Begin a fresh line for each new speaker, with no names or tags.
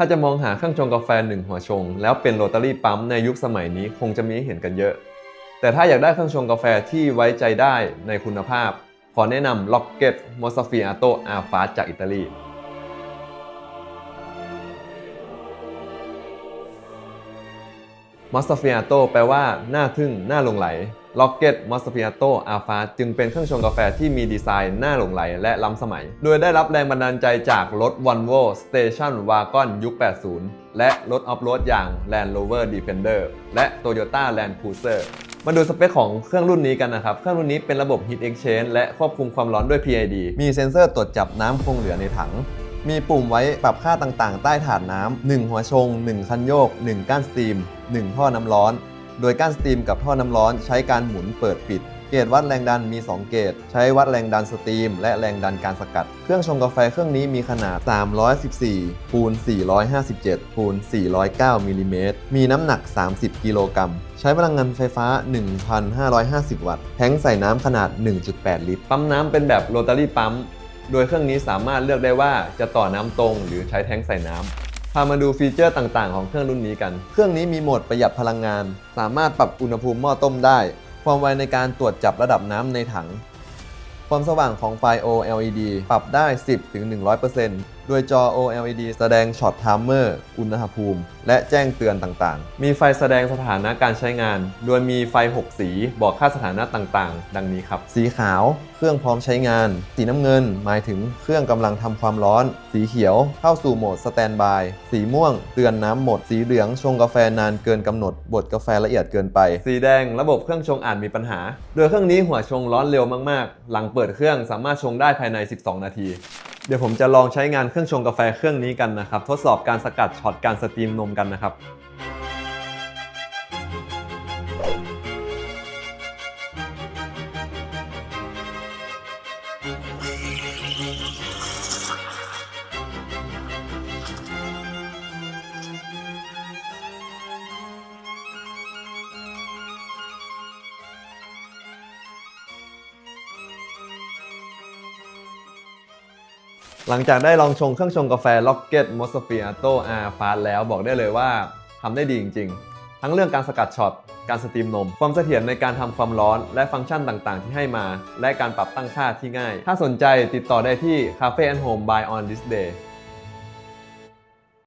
ถ้าจะมองหาเครื่องชงกาแฟหนึ่งหัวชง แล้วเป็นโรตารี่ปั๊มในยุคสมัยนี้คงจะมีให้เห็นกันเยอะ แต่ถ้าอยากได้เครื่องชงกาแฟที่ไว้ใจได้ในคุณภาพ ขอแนะนำ Rocket m o s a f i a t o a f a จากอิตาลี มอสซาฟิอาโตแปลว่าน่าทึ่งน่าลงไหล Rocket m o s s a f i a t o Alpha จึงเป็นเครื่องชงกาแฟที่มีดีไซน์น่าหลงไหลและล้ำสมัย โดยได้รับแรงบันดาลใจจากรถ Volvo Station Wagon ยุค 80 และรถออฟโรดอย่าง Land Rover Defender และ Toyota Land Cruiser มาดูสเปคของเครื่องรุ่นนี้กันนะครับ เครื่องรุ่นนี้เป็นระบบ Heat Exchange และควบคุมความร้อนด้วย PID มีเซ็นเซอร์ตรวจจับน้ำคงเหลือในถัง มีปุ่มไว้ปรับค่าต่างๆ ใต้ถาดน้ำ1หัวชง 1 คันโยก 1 ก้านสตรีม 1 ท่อน้ำร้อน โดยก้านสตรีมกับท่อน้ำร้อนใช้การหมุนเปิดปิด เกจวัดแรงดันมี 2 เกจใช้วัดแรงดันสตรีม และแรงดันการสกัด เครื่องชงกาแฟเครื่องนี้มีขนาด 314คูณ457คูณ409มิลลิเมตรมีน้ำหนัก 30 กิโลกรัมใช้พลังงานไฟฟ้า 1,550 วัตต์ แทงใส่น้ำขนาด 1.8 ลิตร ปั๊มน้ำเป็นแบบโรตารี่ปั๊ม โดยเครื่องนี้สามารถเลือกได้ว่าจะต่อน้ำตรงหรือใช้แท้งใส่น้ำพามาดูฟีเจอร์ต่างๆ ของเครื่องรุ่นนี้กัน เครื่องนี้มีโหมดประหยัดพลังงาน สามารถปรับอุณหภูมิหม้อต้มได้ ความไวในการตรวจจับระดับน้ำในถัง ความสว่างของไฟ OLED ปรับได้ 10-100% โดยจอ OLED แสดงช็อตไทม์เมอร์อุณหภูมิ และแจ้งเตือนต่างๆ มีไฟแสดงสถานะการใช้งาน โดยมีไฟ 6 สีบอกค่าสถานะต่างๆ ดังนี้ครับ สีขาว เครื่องพร้อมใช้งาน สีน้ำเงิน หมายถึงเครื่องกำลังทำความร้อน สีเขียว เข้าสู่โหมดสแตนบาย สีม่วง เตือนน้ำหมด สีเหลืองชงกาแฟนานเกินกำหนด บดกาแฟละเอียดเกินไป สีแดงระบบเครื่องชงอาจมีปัญหา โดยเครื่องนี้หัวชงร้อนเร็วมากๆ หลังเปิดเครื่องสามารถชงได้ภายใน 12 นาที เดี๋ยวผมจะลองใช้งานเครื่องชงกาแฟเครื่องนี้กันนะครับ ทดสอบการสกัดช็อตการสตรีมนมกันนะครับ หลังจากได้ลองชงเครื่องชงกาแฟ Rocket m o s f i a t o R Fast แล้วบอกได้เลยว่าทำได้ดีจริง ๆ ทั้งเรื่องการสกัดช็อต การสตรีมนม ความเสถียรในการทำความร้อน และฟังก์ชันต่างๆ ที่ให้มา และการปรับตั้งค่าที่ง่าย ถ้าสนใจติดต่อได้ที่ Cafe and Home by on this day